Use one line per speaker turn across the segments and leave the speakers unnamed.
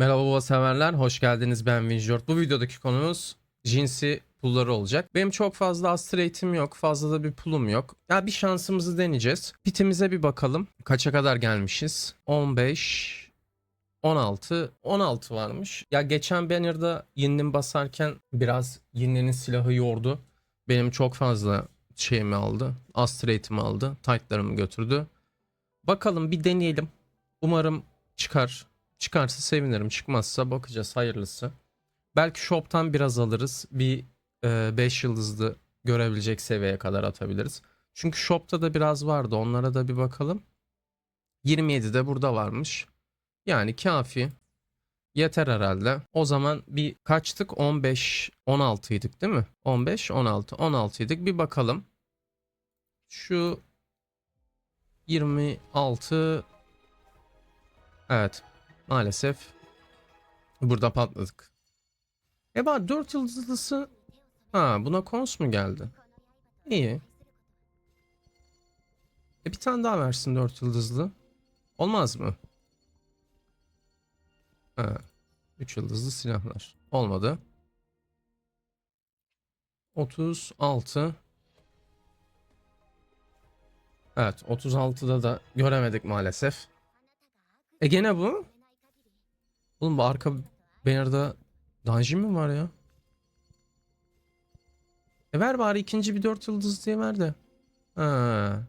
Merhaba baba severler, hoş geldiniz ben Winjort. Bu videodaki konumuz jinsi pulları olacak. Benim çok fazla astrate'im yok, fazla da bir pulum yok. Ya bir şansımızı deneyeceğiz. Pitimize bir bakalım. Kaça kadar gelmişiz? 15, 16, 16 varmış. Ya geçen banner'da Yin'in basarken biraz Yin'in silahı yordu. Benim çok fazla şeyimi aldı. Astrate'imi aldı. Tight'larımı götürdü. Bakalım bir deneyelim. Umarım çıkar. Çıkarsa sevinirim. Çıkmazsa bakacağız hayırlısı. Belki shop'tan biraz alırız. Bir 5 yıldızlı görebilecek seviyeye kadar atabiliriz. Çünkü shop'ta da biraz vardı. Onlara da bir bakalım. 27 de burada varmış. Yani kafi. Yeter herhalde. O zaman bir kaçtık? 15 16 idik değil mi? 15 16 16 idik. Bir bakalım. Şu 26 Evet. Maalesef burada patladık. E bak 4 yıldızlısı ha buna kons mu geldi? İyi. E bir tane daha versin 4 yıldızlı. Olmaz mı? Ha. 3 yıldızlı silahlar. Olmadı. 36 Evet 36'da da göremedik maalesef. E gene bu. Oğlum bu arka banner'da dungeon mi var ya? E ver bari ikinci bir dört yıldız diye ver de. Ha.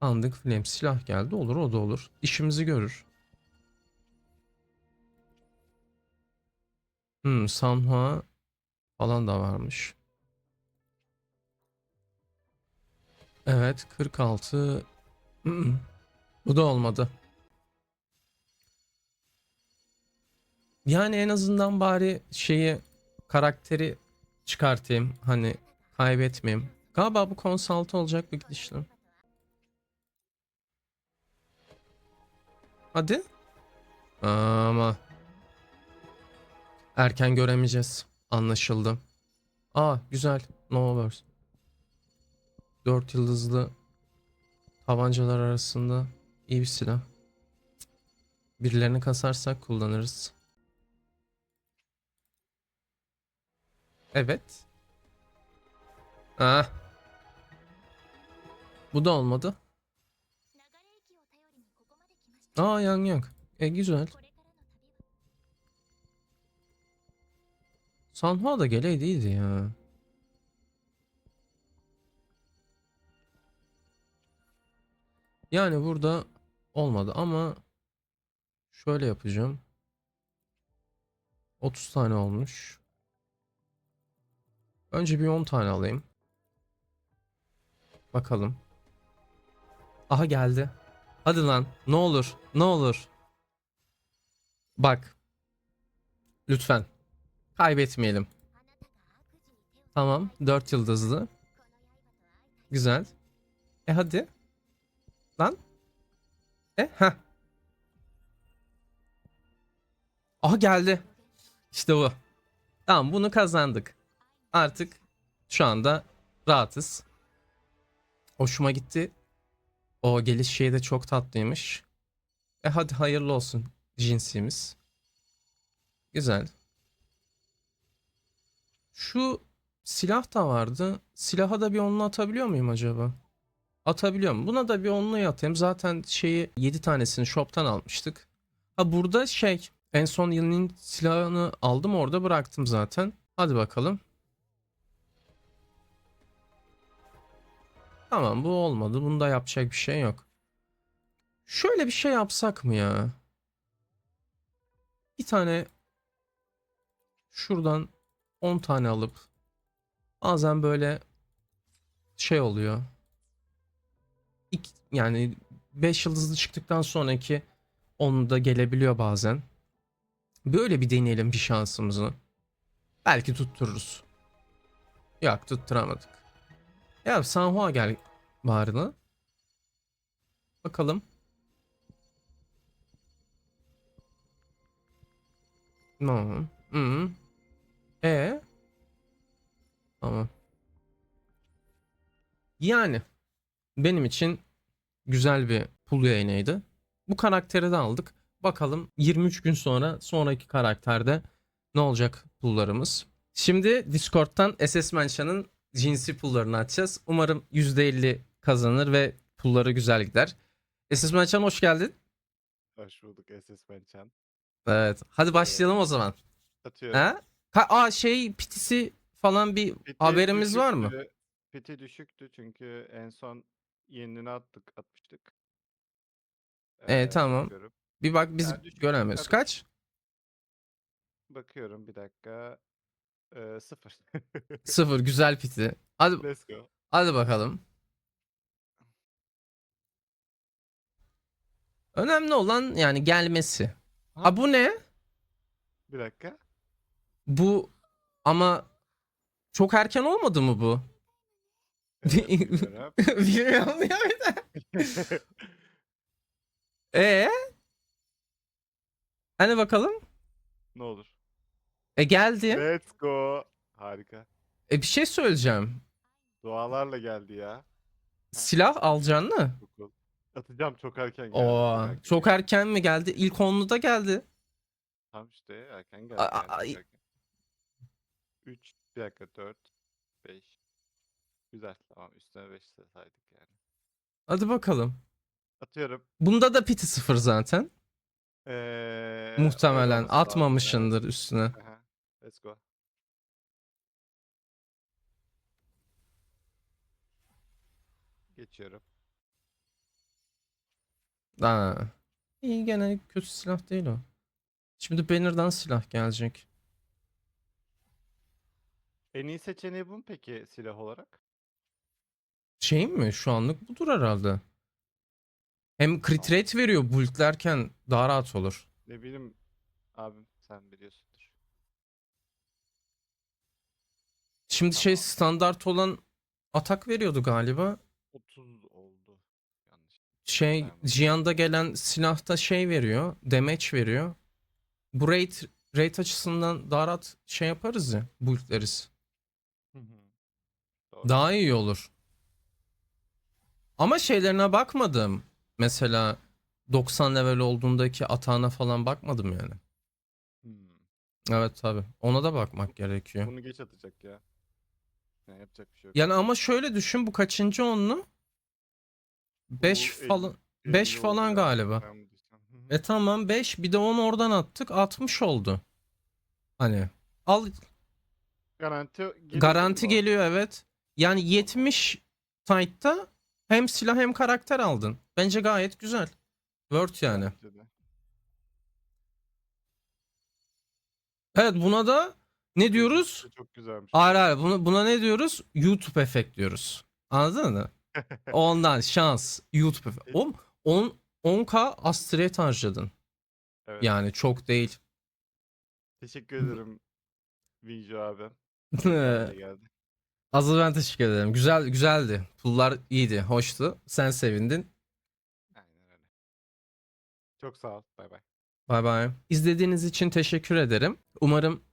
Andık flame silah geldi. Olur o da olur. İşimizi görür. Hmm, Sanhua falan da varmış. Evet 46. Mm-mm. Bu da olmadı. Yani en azından bari şeyi karakteri çıkartayım. Hani kaybetmeyeyim. Galiba bu konsalt olacak bir gidişle. Hadi. Ama erken göremeyeceğiz. Anlaşıldı. Aa güzel. Novaverse. 4 yıldızlı tabancalar arasında iyi bir silah. Birilerini kasarsak kullanırız. Evet. Ah. Bu da olmadı. Aa yang yang. E güzel. Sanhua da geleydiydi ya. Yani burada olmadı ama şöyle yapacağım. 30 tane olmuş. Önce bir 10 tane alayım. Bakalım. Aha geldi. Hadi lan. Ne olur. Ne olur. Bak. Lütfen. Kaybetmeyelim. Tamam. 4 yıldızlı. Güzel. E hadi. Lan. E ha. Aha geldi. İşte bu. Tamam bunu kazandık. Artık şu anda rahatız. Hoşuma gitti. O geliş şeyi de çok tatlıymış. E hadi hayırlı olsun cinsimiz. Güzel. Şu silah da vardı. Silaha da bir onlu atabiliyor muyum acaba? Atabiliyorum. Buna da bir onlu atayım. Zaten şeyi 7 tanesini shop'tan almıştık. Ha burada şey en son yılın silahını aldım orada bıraktım zaten. Hadi bakalım. Tamam bu olmadı. Bunda yapacak bir şey yok. Şöyle bir şey yapsak mı ya? Bir tane şuradan 10 tane alıp bazen böyle şey oluyor. İki, yani 5 yıldızlı çıktıktan sonraki onu da gelebiliyor bazen. Böyle bir deneyelim bir şansımızı. Belki tuttururuz. Yok tutturamadık. Ya Sanhua gel bari lan. Bakalım. Tamam. Hı. E. Tamam. Yani benim için güzel bir pul yayınıydı. Bu karakteri de aldık. Bakalım 23 gün sonra sonraki karakterde ne olacak pullarımız. Şimdi Discord'dan SS Mansion'ın cinsi pullarını açacağız. Umarım %50 kazanır ve pulları güzel gider. SS Mansion hoş geldin.
Hoş bulduk SS Bençen.
Evet. Hadi başlayalım o zaman.
Atıyorum.
Ha? Ha, aa şey pitisi falan bir
Piti
haberimiz var mı?
düşüktü. Piti düşüktü çünkü en son yenini attık, atmıştık.
Evet, tamam.
bakıyorum.
Bir bak biz
düşük.
göremiyoruz. Kaç?
Bakıyorum bir dakika. Ee, sıfır.
Sıfır. Güzel piti. Hadi,
Let's go.
hadi bakalım. Önemli olan yani gelmesi.
Ha.
Ha bu ne?
Bir dakika.
Bu ama çok erken olmadı mı bu?
Bilmiyorum.
Bilmiyorum ya bir de. Ee? Hani bakalım?
ne olur.
E geldi.
Let's go. Harika.
E bir şey söyleyeceğim.
Dualarla geldi ya.
Silah alacaksın mı?
Çok cool. Atacağım çok erken geldi.
Oo,
merak etme.
çok erken mi geldi? İlk onluda geldi.
Tam işte erken geldi.
A-
yani,
ay-
çok erken. 3, bir dakika 4, 5. Güzel tamam üstüne 5 saydık yani.
Hadi bakalım.
Atıyorum.
Bunda da piti sıfır zaten.
Ee,
Muhtemelen
olması lazım, evet.
atmamışındır üstüne.
Aha, Let's go. Geçiyorum.
Ha. İyi gene kötü silah değil o. Şimdi Banner'dan silah gelecek.
En iyi seçeneği bu mu peki silah olarak?
Şey mi? Şu anlık budur herhalde. Hem crit rate veriyor bulklerken daha rahat olur.
Ne bileyim abim sen biliyorsundur.
Şimdi şey standart olan atak veriyordu galiba.
30 oldu. Yanlış.
Şey. Jian'da gelen silahta şey veriyor. Damage veriyor. Bu rate, rate açısından daha rahat şey yaparız ya. Bulkleriz.
Hı hı. Doğru.
Daha iyi olur. Ama şeylerine bakmadım. Mesela 90 level olduğundaki atağına falan bakmadım yani.
Hmm.
Evet tabi. Ona da bakmak gerekiyor.
Bunu geç atacak ya. Ne yapacak bir şey yok.
Yani ama şöyle düşün bu kaçıncı onlu? 5
Bu
falan.
elli-
5
elli
falan
oldu
galiba.
Hı hı.
E tamam 5 bir de 10 oradan attık 60 oldu. Hani al
Garanti geliyor
garanti
o?
geliyor evet. Yani 70 tight'ta hem silah hem karakter aldın. Bence gayet güzel. Word yani.
Bence de.
Evet buna da ne diyoruz?
Çok- güzelmiş.
Hayır hayır buna, buna ne diyoruz? YouTube efekt diyoruz. Anladın mı? Ondan şans. YouTube efekt. Oğlum 10, 10k astrate harcadın.
Evet.
Yani çok değil.
Teşekkür ederim Vinci abi. Geldi.
Asıl ben teşekkür ederim. Güzel güzeldi. Pullar iyiydi, hoştu. Sen sevindin.
Aynen öyle. Çok sağ ol. Bay bay.
Bay bay. İzlediğiniz için teşekkür ederim. Umarım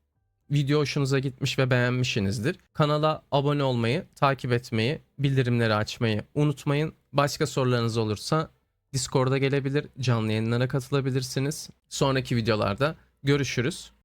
video hoşunuza gitmiş ve beğenmişsinizdir. Kanala abone olmayı, takip etmeyi, bildirimleri açmayı unutmayın. Başka sorularınız olursa Discord'a gelebilir, canlı yayınlara katılabilirsiniz. Sonraki videolarda görüşürüz.